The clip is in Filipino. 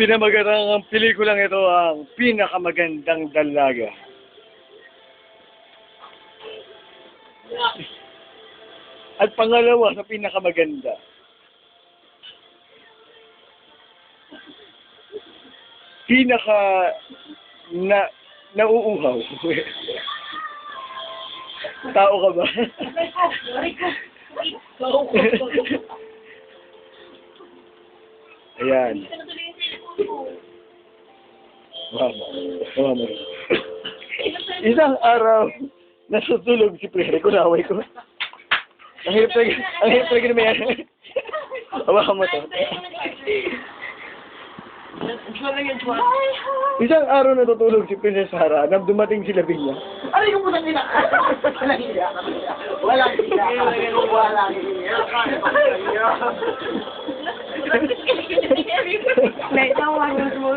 pinamagandang pelikulang ito ang pinakamagandang dalaga. At pangalawa sa pinakamaganda. Pinaka na nauuhaw. Tao ka ba? Ayan. Mama. Mama. Isang araw, nasutulog si Prere. Kunaway ko. Ang hirap talaga, ang hirap talaga naman yan. Mo to. Isang araw natutulog si Princess Sarah nang dumating sila Binya. Ano yung muna nila? Walang hiya. Walang hiya. Walang hiya. Legal,